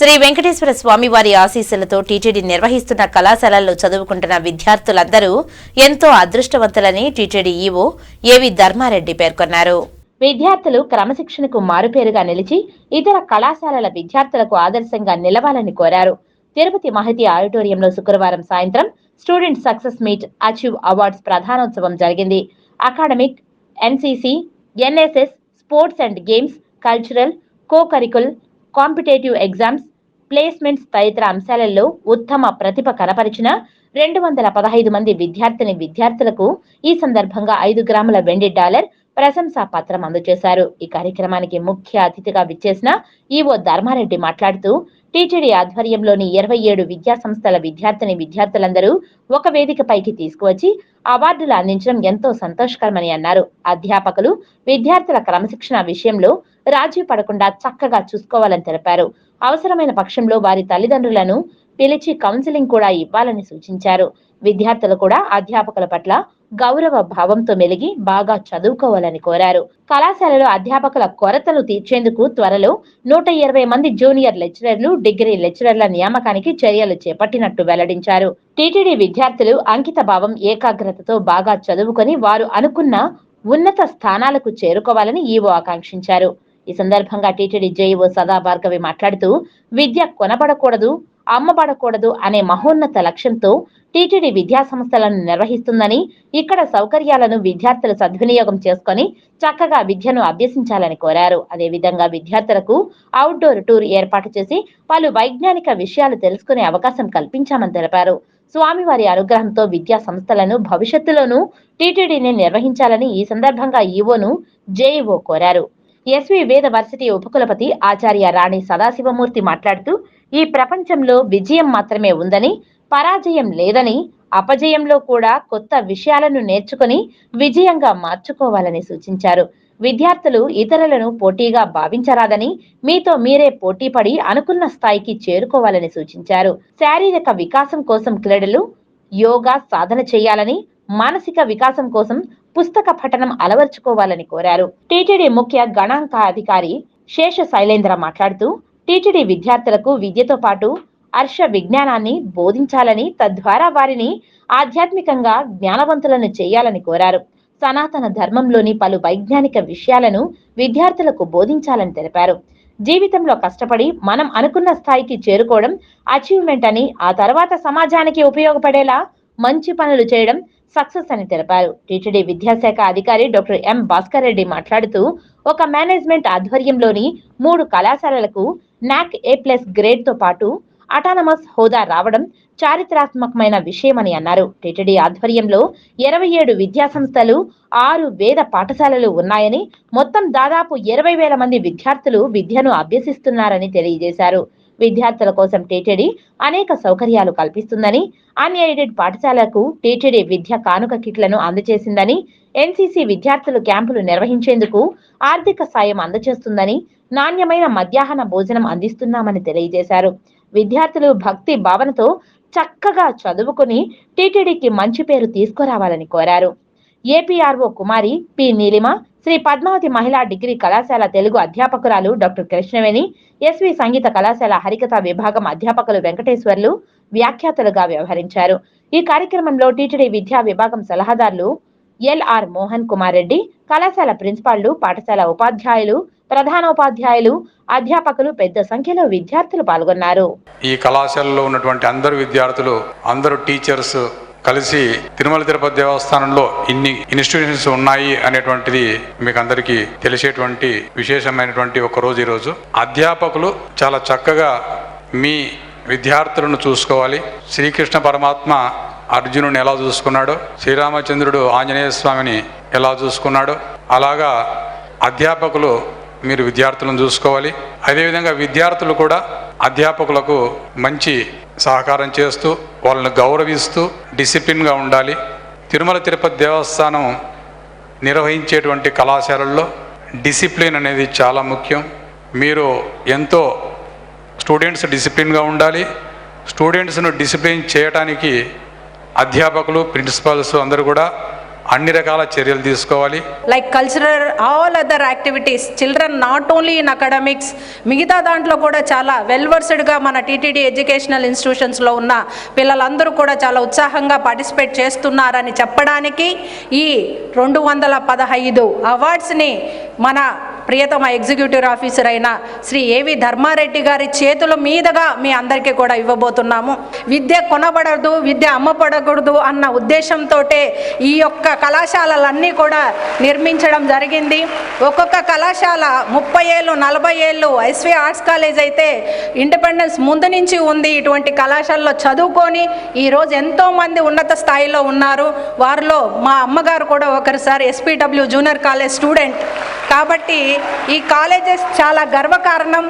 శ్రీ వెంకటేశ్వర స్వామి వారి ఆశీస్సులతో టీటీడీ నిర్వహిస్తున్న కళాశాలల్లో చదువుకుంటున్న విద్యార్థులందరూ ఎంతో అదృష్టవంతులని టీటీడీ ఈవో ఏవి ధర్మారెడ్డి పేర్కొన్నారు. విద్యార్థులు క్రమశిక్షణకు మారుపేరుగా నిలిచి ఇతర కళాశాలల విద్యార్థులకు ఆదర్శంగా నిలవాలని కోరారు. తిరుపతి మహతి ఆడిటోరియంలో శుక్రవారం సాయంత్రం student success meet achieve awards ప్రధానోత్సవం జరిగింది. Academic NCC NSS sports and games cultural co curricular competitive exams placements తదితర అంశాలలో ఉత్తమ ప్రతిభ కనపరిచిన రెండు వందల పదహైదు మంది విద్యార్థిని విద్యార్థులకు ఈ సందర్భంగా ఐదు గ్రాముల వెండి డాలర్ ప్రశంసా పత్రం అందజేశారు. ఈ కార్యక్రమానికి ముఖ్య అతిథిగా విచ్చేసిన ఈవో ధర్మారెడ్డి మాట్లాడుతూ టీటీడీ ఆధ్వర్యంలోని ఇరవై ఏడు విద్యా సంస్థల విద్యార్థిని విద్యార్థులందరూ ఒక వేదికపైకి తీసుకువచ్చి అవార్డులు అందించడం ఎంతో సంతోషకరమని అన్నారు. అధ్యాపకులు విద్యార్థుల క్రమశిక్షణ విషయంలో రాజీ పడకుండా చక్కగా చూసుకోవాలని తెలిపారు. అవసరమైన పక్షంలో వారి తల్లిదండ్రులను పిలిచి కౌన్సిలింగ్ కూడా ఇవ్వాలని సూచించారు. విద్యార్థులు కూడా అధ్యాపకుల పట్ల గౌరవ భావంతో మెలిగి బాగా చదువుకోవాలని కోరారు. కళాశాలలో అధ్యాపకుల కొరతలు తీర్చేందుకు త్వరలో నూట ఇరవై మంది జూనియర్ లెక్చరర్లు డిగ్రీ లెక్చరర్ల నియామకానికి చర్యలు చేపట్టినట్టు వెల్లడించారు. టీటీడీ విద్యార్థులు అంకిత భావం ఏకాగ్రతతో బాగా చదువుకొని వారు అనుకున్న ఉన్నత స్థానాలకు చేరుకోవాలని ఈవో ఆకాంక్షించారు. ఈ సందర్భంగా టీటీడీ జేఈఓ సదా భార్గవి మాట్లాడుతూ విద్య కొనబడకూడదు అమ్మబడకూడదు అనే మహోన్నత లక్ష్యంతో టీటీడీ విద్యా సంస్థలను నిర్వహిస్తుందని ఇక్కడ సౌకర్యాలను విద్యార్థులు సద్వినియోగం చేసుకొని చక్కగా విద్యను అభ్యసించాలని కోరారు. అదేవిధంగా విద్యార్థులకు అవుట్డోర్ టూర్ ఏర్పాటు చేసి పలు వైజ్ఞానిక విషయాలు తెలుసుకునే అవకాశం కల్పించామని తెలిపారు. స్వామివారి అనుగ్రహంతో విద్యా సంస్థలను భవిష్యత్తులోనూ టీటీడీని నిర్వహించాలని ఈ సందర్భంగా ఈవోను జేఈఓ కోరారు. ఎస్వి వేద వర్సిటీ ఉపకులపతి ఆచార్య రాణి సదాశివమూర్తి మాట్లాడుతూ ఈ ప్రపంచంలో విజయం మాత్రమే ఉందని పరాజయం లేదని అపజయంలో కూడా కొత్త విషయాలను నేర్చుకుని విజయంగా మార్చుకోవాలని సూచించారు. విద్యార్థులు ఇతరులను పోటీగా భావించరాదని మీతో మీరే పోటీపడి అనుకున్న స్థాయికి చేరుకోవాలని సూచించారు. శారీరక వికాసం కోసం క్రీడలు యోగా సాధన చేయాలని మానసిక వికాసం కోసం పుస్తక పఠనం అలవర్చుకోవాలని కోరారు. టీటీడీ ముఖ్య గణాంక అధికారి శేష శైలేంద్ర మాట్లాడుతూ టీటీడీ విద్యార్థులకు విద్యతో పాటు హర్ష విజ్ఞానాన్ని బోధించాలని తద్వారా వారిని ఆధ్యాత్మికంగా జ్ఞానవంతులను చేయాలని కోరారు. సనాతన ధర్మంలోని పలు వైజ్ఞానిక విషయాలను విద్యార్థులకు బోధించాలని తెలిపారు. జీవితంలో కష్టపడి మనం అనుకున్న స్థాయికి చేరుకోవడం అచీవ్మెంట్ అని ఆ తర్వాత సమాజానికి ఉపయోగపడేలా మంచి పనులు చేయడం సక్సెస్ అని తెలిపారు. టీటీడీ విద్యాశాఖ అధికారి డాక్టర్ ఎం భాస్కర్ రెడ్డి మాట్లాడుతూ ఒక మేనేజ్మెంట్ ఆధ్వర్యంలోని మూడు కళాశాలలకు నాక్ ఏ ప్లస్ గ్రేడ్తో పాటు అటానమస్ హోదా రావడం చారిత్రాత్మకమైన విషయమని అన్నారు. టీటీడీ ఆధ్వర్యంలో ఇరవై ఏడు విద్యా సంస్థలు ఆరు వేద పాఠశాలలు ఉన్నాయని మొత్తం దాదాపు ఇరవై వేల మంది విద్యార్థులు విద్యను అభ్యసిస్తున్నారని తెలియజేశారు. విద్యార్థుల కోసం టీటీడీ అనేక సౌకర్యాలు కల్పిస్తుందని అన్ఎయిడెడ్ పాఠశాలకు టీటీడీ విద్య కానుక కిట్లను అందజేసిందని ఎన్సీసీ విద్యార్థులు క్యాంపులు నిర్వహించేందుకు ఆర్థిక సాయం అందజేస్తుందని నాణ్యమైన మధ్యాహ్న భోజనం అందిస్తున్నామని తెలియజేశారు. విద్యార్థులు భక్తి భావనతో చక్కగా చదువుకుని టీటీడీకి మంచి పేరు తీసుకురావాలని కోరారు. ఏపీఆర్ఓ కుమారి పి నీలిమ శ్రీ పద్మావతి మహిళా డిగ్రీ కళాశాల తెలుగు అధ్యాపకురాలు డాక్టర్ కృష్ణవేణి ఎస్వి సంగీత కళాశాల హరికథ విభాగం అధ్యాపకులు వెంకటేశ్వర్లు వ్యాఖ్యాతలుగా వ్యవహరించారు. ఈ కార్యక్రమంలో టీటీడీ విద్యా విభాగం సలహాదారులు ఎల్ఆర్ మోహన్ కుమార్ రెడ్డి కళాశాల ప్రిన్సిపాళ్ళు పాఠశాల ఉపాధ్యాయులు ప్రధానోపాధ్యాయులు అధ్యాపకులు పెద్ద సంఖ్యలో విద్యార్థులు పాల్గొన్నారు. ఈ కళాశాలలో ఉన్నటువంటి అందరు విద్యార్థులు అందరు టీచర్స్ కలిసి తిరుమల తిరుపతి దేవస్థానంలో ఇన్ని ఇన్స్టిట్యూషన్స్ ఉన్నాయి అనేటువంటిది మీకు అందరికీ తెలిసేటువంటి విశేషమైనటువంటి ఒక రోజు ఈరోజు. అధ్యాపకులు చాలా చక్కగా మీ విద్యార్థులను చూసుకోవాలి. శ్రీకృష్ణ పరమాత్మ అర్జునుని ఎలా చూసుకున్నాడు శ్రీరామచంద్రుడు ఆంజనేయ స్వామిని ఎలా చూసుకున్నాడు అలాగా అధ్యాపకులు మీరు విద్యార్థులను చూసుకోవాలి. అదేవిధంగా విద్యార్థులు కూడా అధ్యాపకులకు మంచి సహకారం చేస్తూ వాళ్ళని గౌరవిస్తూ డిసిప్లిన్గా ఉండాలి. తిరుమల తిరుపతి దేవస్థానం నిర్వహించేటువంటి కళాశాలల్లో డిసిప్లిన్ అనేది చాలా ముఖ్యం. మీరు ఎంతో స్టూడెంట్స్ డిసిప్లిన్గా ఉండాలి. స్టూడెంట్స్ను డిసిప్లిన్ చేయడానికి అధ్యాపకులు ప్రిన్సిపాల్స్ అందరూ కూడా అన్ని రకాల చర్యలు తీసుకోవాలి. Like cultural all other activities children not only in academics మిగతా దాంట్లో కూడా చాలా వెల్వర్స్డ్గా మన టీటీడీ ఎడ్యుకేషనల్ ఇన్స్టిట్యూషన్స్లో ఉన్న పిల్లలందరూ కూడా చాలా ఉత్సాహంగా పార్టిసిపేట్ చేస్తున్నారని చెప్పడానికి ఈ రెండు వందల పదహైదు అవార్డ్స్ని మన ప్రియతమ ఎగ్జిక్యూటివ్ ఆఫీసర్ అయిన శ్రీ ఏవి ధర్మారెడ్డి గారి చేతుల మీదుగా మీ అందరికీ కూడా ఇవ్వబోతున్నాము. విద్య కొనబడదు విద్య అమ్మపడకూడదు అన్న ఉద్దేశంతో ఈ యొక్క కళాశాలలన్నీ కూడా నిర్మించడం జరిగింది. ఒక్కొక్క కళాశాల ముప్పై ఏళ్ళు నలభై ఏళ్ళు ఎస్వి ఆర్ట్స్ కాలేజ్ అయితే ఇండిపెండెన్స్ ముందు నుంచి ఉంది ఇటువంటి కళాశాలలో చదువుకొని ఈరోజు ఎంతోమంది ఉన్నత స్థాయిలో ఉన్నారు. వారిలో మా అమ్మగారు కూడా ఒకరిసారి ఎస్పీడబ్ల్యూ జూనియర్ కాలేజ్ స్టూడెంట్. కాబట్టి ఈ కాలేజెస్ చాలా గర్వకారణం.